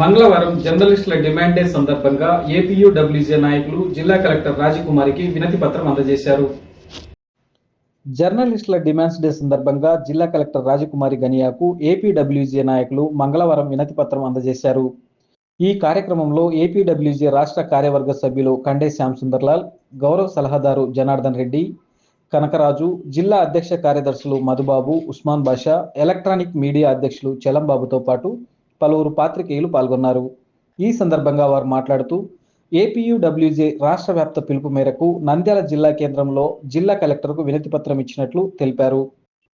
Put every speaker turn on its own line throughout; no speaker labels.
మంగళవారం జర్నలిస్టుల demand day సందర్భంగా ఏపీయూడబ్ల్యూజే నాయకులు జిల్లా కలెక్టర్ రాజకుమారికి వినతి పత్రం అందజేశారు. జర్నలిస్టుల డిమాండ్స్ డే సందర్భంగా జిల్లా కలెక్టర్ రాజకుమారి గనియాకు ఏపీడబ్ల్యూజే నాయకులు మంగళవారం వినతి పత్రం అందజేశారు. ఈ కార్యక్రమంలో ఏపీడబ్ల్యూజే రాష్ట్ర కార్యవర్గ సభ్యులు కండే శ్యామ్ సుందర్లాల్ గౌరవ సలహాదారు జనార్దన్ రెడ్డి కనకరాజు జిల్లా అధ్యక్ష కార్యదర్శులు మధుబాబు ఉస్మాన్ బాషా ఎలక్ట్రానిక్ మీడియా అధ్యక్షులు చలంబాబుతో పాటు పలువురు పాత్రికేయులు పాల్గొన్నారు. ఈ సందర్భంగా వారు మాట్లాడుతూ ఏపీయూడబ్ల్యూజే రాష్ట్ర వ్యాప్త పిలుపు మేరకు నంద్యాల జిల్లా కేంద్రంలో జిల్లా కలెక్టర్కు వినతి పత్రం ఇచ్చినట్లు తెలిపారు.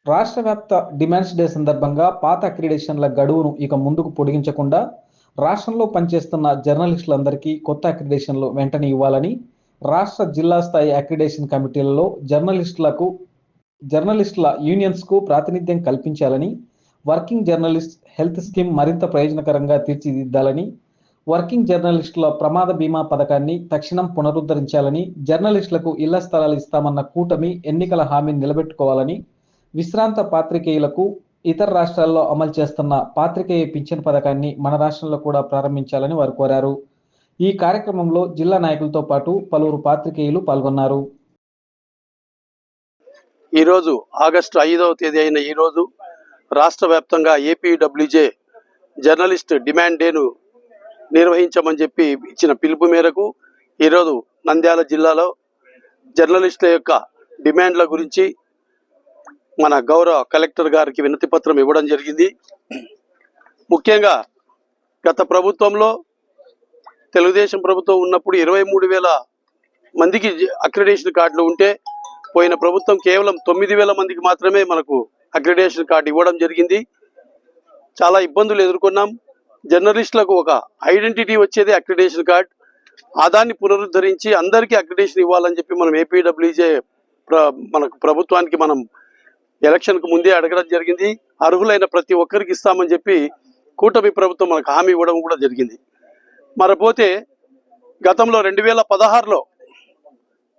రాష్ట్ర వ్యాప్త డిమాండ్స్ డే సందర్భంగా పాత అక్రిడేషన్ల గడువును ఇక ముందుకు పొడిగించకుండా రాష్ట్రంలో పనిచేస్తున్న జర్నలిస్టులందరికీ కొత్త అక్రిడేషన్లు వెంటనే ఇవ్వాలని రాష్ట్ర జిల్లా స్థాయి అక్రిడేషన్ కమిటీలలో జర్నలిస్టులకు జర్నలిస్టుల యూనియన్స్కు ప్రాతినిధ్యం కల్పించాలని వర్కింగ్ జర్నలిస్ట్ హెల్త్ స్కీమ్ మరింత ప్రయోజనకరంగా తీర్చిదిద్దాలని వర్కింగ్ జర్నలిస్టుల ప్రమాద బీమా పథకాన్ని తక్షణం పునరుద్ధరించాలని జర్నలిస్టులకు ఇళ్ళ స్థలాలు ఇస్తామన్న కూటమి ఎన్నికల హామీని నిలబెట్టుకోవాలని విశ్రాంత పాత్రికేయులకు ఇతర రాష్ట్రాల్లో అమలు చేస్తున్న పాత్రికేయ పింఛన్ పథకాన్ని మన రాష్ట్రంలో కూడా ప్రారంభించాలని వారు కోరారు. ఈ కార్యక్రమంలో జిల్లా నాయకులతో పాటు పలువురు పాత్రికేయులు పాల్గొన్నారు.
ఈరోజు ఆగస్టు ఐదవ తేదీ అయిన ఈరోజు రాష్ట్ర వ్యాప్తంగా ఏపీడబ్ల్యూజే జర్నలిస్ట్ డిమాండ్ డేను నిర్వహించమని చెప్పి ఇచ్చిన పిలుపు మేరకు ఈరోజు నంద్యాల జిల్లాలో జర్నలిస్టుల యొక్క డిమాండ్ల గురించి మన గౌరవ కలెక్టర్ గారికి వినతి పత్రం ఇవ్వడం జరిగింది. ముఖ్యంగా గత ప్రభుత్వంలో తెలుగుదేశం ప్రభుత్వం ఉన్నప్పుడు ఇరవై మూడు వేల మందికి అక్రిడేషన్ కార్డులు ఉంటే పోయిన ప్రభుత్వం కేవలం తొమ్మిది వేల మందికి మాత్రమే మనకు అక్రిడేషన్ కార్డు ఇవ్వడం జరిగింది. చాలా ఇబ్బందులు ఎదుర్కొన్నాం. జర్నలిస్టులకు ఒక ఐడెంటిటీ వచ్చేది అక్రిడేషన్ కార్డ్. ఆ దాన్ని పునరుద్ధరించి అందరికీ అక్రిడేషన్ ఇవ్వాలని చెప్పి మనం ఏపీడబ్ల్యూజే ప్ర మనకు ప్రభుత్వానికి మనం ఎలక్షన్కు ముందే అడగడం జరిగింది. అర్హులైన ప్రతి ఒక్కరికి ఇస్తామని చెప్పి కూటమి ప్రభుత్వం మనకు హామీ ఇవ్వడం కూడా జరిగింది. మరపోతే గతంలో రెండు వేల పదహారులో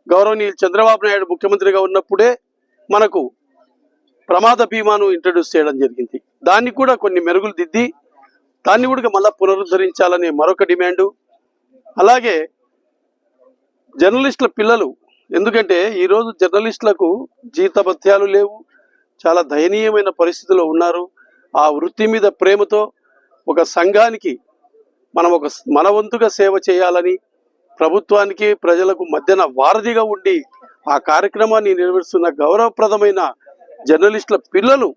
గౌరవనీయులు చంద్రబాబు నాయుడు ముఖ్యమంత్రిగా ఉన్నప్పుడే మనకు ప్రమాద బీమాను ఇంట్రడ్యూస్ చేయడం జరిగింది. దాన్ని కూడా కొన్ని మెరుగులు దిద్ది దాన్ని కూడా మళ్ళా పునరుద్ధరించాలనే మరొక డిమాండు అలాగే జర్నలిస్టుల పిల్లలు ఎందుకంటే ఈరోజు జర్నలిస్టులకు జీతభత్యాలు లేవు చాలా దయనీయమైన పరిస్థితిలో ఉన్నారు. ఆ వృత్తి మీద ప్రేమతో ఒక సంఘానికి మనం ఒక మన వంతుగా సేవ చేయాలని ప్రభుత్వానికి ప్రజలకు మధ్యన వారధిగా ఉండి ఆ కార్యక్రమాన్ని నిర్వహిస్తున్న గౌరవప్రదమైన జర్నలిస్టుల పిల్లలు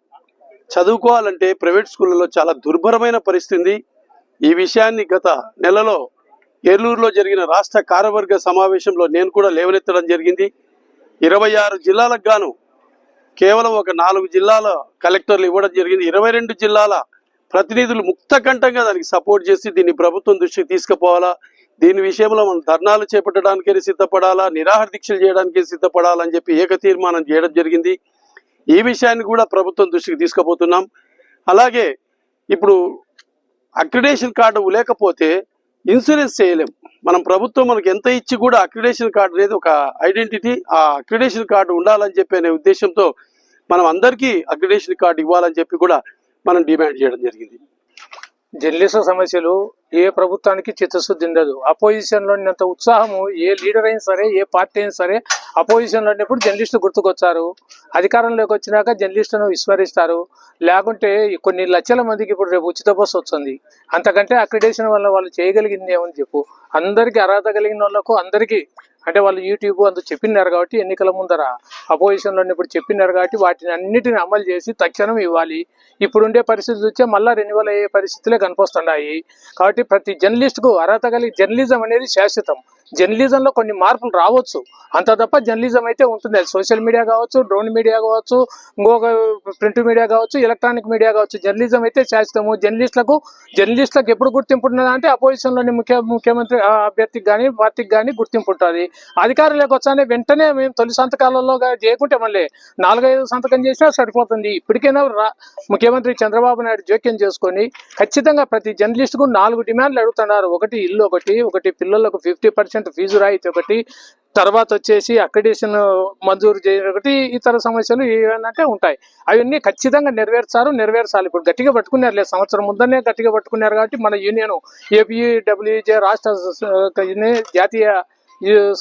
చదువుకోవాలంటే ప్రైవేట్ స్కూళ్ళలో చాలా దుర్భరమైన పరిస్థితి. ఈ విషయాన్ని గత నెలలో ఏలూరులో జరిగిన రాష్ట్ర కార్యవర్గ సమావేశంలో నేను కూడా లేవనెత్తడం జరిగింది. ఇరవై ఆరు జిల్లాలకు గాను కేవలం ఒక నాలుగు జిల్లాల కలెక్టర్లు ఇవ్వడం జరిగింది. ఇరవై రెండు జిల్లాల ప్రతినిధులు ముక్తకంఠంగా దానికి సపోర్ట్ చేసి దీన్ని ప్రభుత్వం దృష్టికి తీసుకుపోవాలా దీని విషయంలో మనం ధర్నాలు చేపట్టడానికే సిద్ధపడాలా నిరాహార దీక్షలు చేయడానికి సిద్ధపడాలని చెప్పి ఏక తీర్మానం చేయడం జరిగింది. ఈ విషయాన్ని కూడా ప్రభుత్వం దృష్టికి తీసుకుపోతున్నాం. అలాగే ఇప్పుడు అక్రిడేషన్ కార్డు లేకపోతే ఇన్సూరెన్స్ చేయలేం. మనం ప్రభుత్వం మనకి ఎంత ఇచ్చి కూడా అక్రిడేషన్ కార్డు అనేది ఒక ఐడెంటిటీ ఆ అక్రిడేషన్ కార్డు ఉండాలని చెప్పి అనే ఉద్దేశంతో మనం అందరికీ అక్రిడేషన్ కార్డు ఇవ్వాలని చెప్పి కూడా మనం డిమాండ్ చేయడం జరిగింది.
జర్నలిస్టు సమస్యలు ఏ ప్రభుత్వానికి చిత్తశుద్ధి ఉండదు. అపోజిషన్లో ఉన్నంత ఉత్సాహము ఏ లీడర్ అయినా సరే ఏ పార్టీ అయినా సరే అపోజిషన్లో ఉన్నప్పుడు జర్నలిస్టు గుర్తుకొచ్చారు. అధికారంలోకి వచ్చినాక జర్నలిస్టును విస్మరిస్తారు. లేకుంటే కొన్ని లక్షల మందికి ఇప్పుడు రేపు ఉచిత బస్సు వస్తుంది. అంతకంటే అక్రిడేషన్ వల్ల వాళ్ళు చేయగలిగింది ఏమని చెప్పు. అందరికీ అర్హత కలిగిన వాళ్ళకు అందరికీ అంటే వాళ్ళు యూట్యూబ్ అందు చెప్పినారు కాబట్టి ఎన్నికల ముందర అపోజిషన్లో ఇప్పుడు చెప్పినారు కాబట్టి వాటిని అన్నిటిని అమలు చేసి తక్షణం ఇవ్వాలి. ఇప్పుడుండే పరిస్థితి వచ్చే మళ్ళీ రెన్యువల్ అయ్యే పరిస్థితులే కనిపిస్తున్నాయి. కాబట్టి ప్రతి జర్నలిస్ట్కు అర్హత కలిగి జర్నలిజం అనేది శాశ్వతం. జర్నలిజంలో కొన్ని మార్పులు రావచ్చు. అంత తప్ప జర్నలిజం అయితే ఉంటుంది. అది సోషల్ మీడియా కావచ్చు డ్రోన్ మీడియా కావచ్చు ఇంకొక ప్రింట్ మీడియా కావచ్చు ఎలక్ట్రానిక్ మీడియా కావచ్చు. జర్నలిజం అయితే శాశ్వతము. జర్నలిస్టులకు జర్నలిస్టులకు ఎప్పుడు గుర్తింపు ఉంటుందంటే అంటే అపోజిషన్లోని ముఖ్య ముఖ్యమంత్రి అభ్యర్థికి కానీ పార్టీకి కానీ గుర్తింపు ఉంటుంది. అధికారులకు వచ్చానే వెంటనే మేము తొలి సంతకాలలో చేయకుంటే మళ్ళీ నాలుగైదు సంతకం చేసినా సరిపోతుంది. ఇప్పటికైనా ముఖ్యమంత్రి చంద్రబాబు నాయుడు జోక్యం చేసుకొని ఖచ్చితంగా ప్రతి జర్నలిస్టుకు నాలుగు డిమాండ్లు అడుగుతున్నారు. ఒకటి ఇల్లు ఒకటి ఒకటి పిల్లలకు ఫిఫ్టీ పర్సెంట్ ఫీజు రాయితీ ఒకటి తర్వాత వచ్చేసి అక్రిడేషన్ మంజూరు చేయడం ఒకటి ఇతర సమస్యలు ఏమంటే ఉంటాయి. అవన్నీ ఖచ్చితంగా నెరవేర్చారు నెరవేర్చాలి. ఇప్పుడు గట్టిగా పట్టుకున్నారు లేదు సంవత్సరం ముందనే గట్టిగా పట్టుకున్నారు కాబట్టి మన యూనియన్ ఏపీడబ్ల్యూజే రాష్ట్ర జాతీయ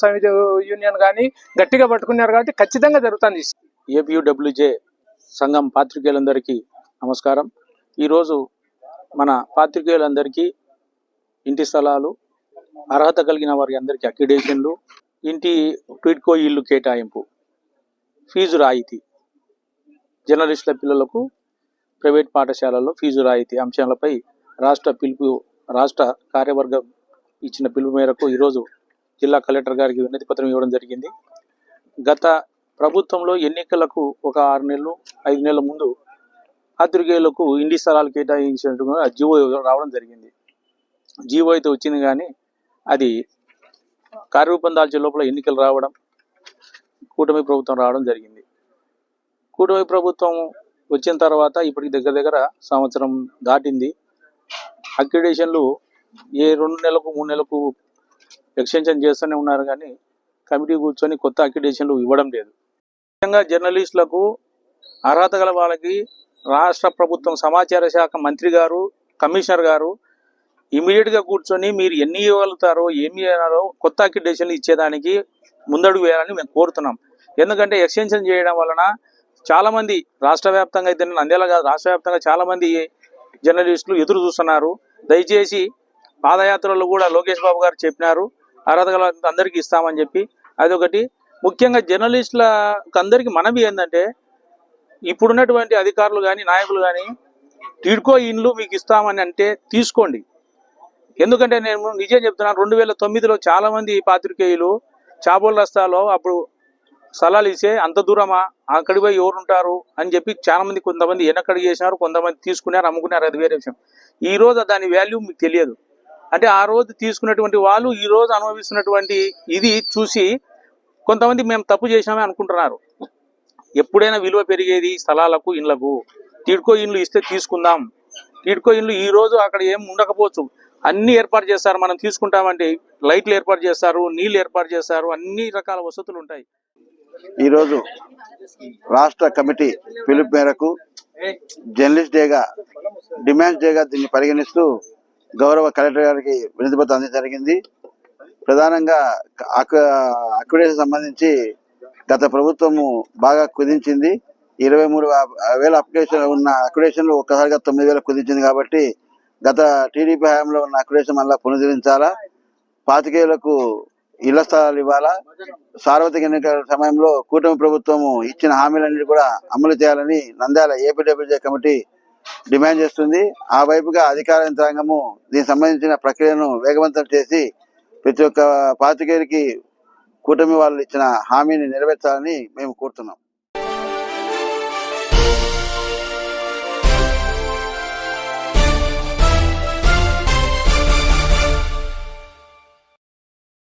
సమితి యూనియన్ కానీ గట్టిగా పట్టుకున్నారు కాబట్టి ఖచ్చితంగా జరుగుతుంది.
ఏపీడబ్ల్యూజే సంఘం పాత్రికేయులందరికీ నమస్కారం. ఈరోజు మన పాత్రికేయులందరికీ ఇంటి స్థలాలు అర్హత కలిగిన వారి అందరికీ అక్రిడేషన్లు ఇంటి ట్విట్కో ఇల్లు కేటాయింపు ఫీజు రాయితీ. జర్నలిస్టుల పిల్లలకు ప్రైవేట్ పాఠశాలల్లో ఫీజు రాయితీ అంశాలపై రాష్ట్ర పిలుపు రాష్ట్ర కార్యవర్గం ఇచ్చిన పిలుపు మేరకు ఈరోజు జిల్లా కలెక్టర్ గారికి వినతి పత్రం ఇవ్వడం జరిగింది. గత ప్రభుత్వంలో ఎన్నికలకు ఒక ఆరు నెలలు ఐదు నెలల ముందు పాత్రికేయులకు ఇండి స్థలాలు కేటాయించినట్టుగా జీవో రావడం జరిగింది. జీవో అయితే వచ్చింది కానీ అది కార్యరూపం దాల్చే లోపల ఎన్నికలు రావడం కూటమి ప్రభుత్వం రావడం జరిగింది. కూటమి ప్రభుత్వం వచ్చిన తర్వాత ఇప్పటికి దగ్గర దగ్గర సంవత్సరం దాటింది. అక్రిడేషన్లు ఏ రెండు నెలలకు మూడు నెలలకు ఎక్స్టెన్షన్ చేస్తూనే ఉన్నారు కానీ కమిటీ కూర్చొని కొత్త అక్రిడేషన్లు ఇవ్వడం లేదు. ముఖ్యంగా జర్నలిస్టులకు అర్హత గల వాళ్ళకి రాష్ట్ర ప్రభుత్వం సమాచార శాఖ మంత్రి గారు కమిషనర్ గారు ఇమీడియట్గా కూర్చొని మీరు ఎన్ని ఇవ్వగలుగుతారో ఏమి అనారో కొత్త అక్రిడేషన్లు ఇచ్చేదానికి ముందడుగు వేయాలని మేము కోరుతున్నాం. ఎందుకంటే ఎక్స్టెన్షన్ చేయడం వలన చాలా మంది రాష్ట్ర వ్యాప్తంగా అయితే నంద్యాల కాదు రాష్ట్ర వ్యాప్తంగా చాలా మంది జర్నలిస్టులు ఎదురు చూస్తున్నారు. దయచేసి పాదయాత్రలో కూడా లోకేష్ బాబు గారు చెప్పినారు. అర్హత గల అందరికీ ఇస్తామని చెప్పి. అదొకటి. ముఖ్యంగా జర్నలిస్టులకు అందరికీ మనవి ఏంటంటే ఇప్పుడున్నటువంటి అధికారులు కానీ నాయకులు కానీ టిడ్కో ఇండ్లు మీకు ఇస్తామని అంటే తీసుకోండి. ఎందుకంటే నేను నిజం చెప్తున్నాను రెండు వేల తొమ్మిదిలో చాలా మంది పాత్రికేయులు చాబోల్ రస్తాలో అప్పుడు స్థలాలు ఇస్తే అంత దూరమా? అక్కడికి పోయి ఎవరు ఉంటారు అని చెప్పి చాలా మంది కొంతమంది ఎన్నక్కడ చేసినారు కొంతమంది తీసుకున్నారు అమ్ముకున్నారు. అది వేరే విషయం. ఈ రోజు దాని వాల్యూ మీకు తెలియదు. అంటే ఆ రోజు తీసుకున్నటువంటి వాళ్ళు ఈ రోజు అనుభవిస్తున్నటువంటి ఇది చూసి కొంతమంది మేము తప్పు చేసామే అనుకుంటున్నారు. ఎప్పుడైనా విలువ పెరిగేది స్థలాలకు ఇండ్లకు. టీడ్కో ఇండ్లు ఇస్తే తీసుకుందాం. టీడ్కో ఇండ్లు ఈ రోజు అక్కడ ఏం ఉండకపోవచ్చు. అన్ని ఏర్పాటు చేస్తారు. మనం తీసుకుంటామంటే లైట్లు ఏర్పాటు చేస్తారు నీళ్ళు ఏర్పాటు చేస్తారు అన్ని రకాల వసతులు ఉంటాయి.
ఈరోజు రాష్ట్ర కమిటీ పిలుపు మేరకు జర్నలిస్ట్ డేగా డిమాండ్స్ డేగా దీన్ని పరిగణిస్తూ గౌరవ కలెక్టర్ గారికి వినతి పత్రం అందించడం జరిగింది. ప్రధానంగా అక్విడేషన్ సంబంధించి గత ప్రభుత్వము బాగా కుదించింది. ఇరవై మూడు వేల అప్లికేషన్ ఉన్న అక్విడేషన్లు ఒక్కసారిగా తొమ్మిది వేల కుదించింది కాబట్టి గత టీడీపీ హయాంలో ఉన్న అక్రేషన్ మళ్ళా పునరుద్ధరించాలా? పాతికేయులకు ఇళ్ళ స్థలాలు ఇవ్వాలా? సార్వత్రిక ఎన్నికల సమయంలో కూటమి ప్రభుత్వము ఇచ్చిన హామీలన్నిటి కూడా అమలు చేయాలని నంద్యాల ఏపీడబ్ల్యూజే కమిటీ డిమాండ్ చేస్తుంది. ఆ వైపుగా అధికార యంత్రాంగము దీనికి సంబంధించిన ప్రక్రియను వేగవంతం చేసి ప్రతి ఒక్క పాతికేయుడికి కూటమి వాళ్ళు ఇచ్చిన హామీని నెరవేర్చాలని మేము కోరుతున్నాం.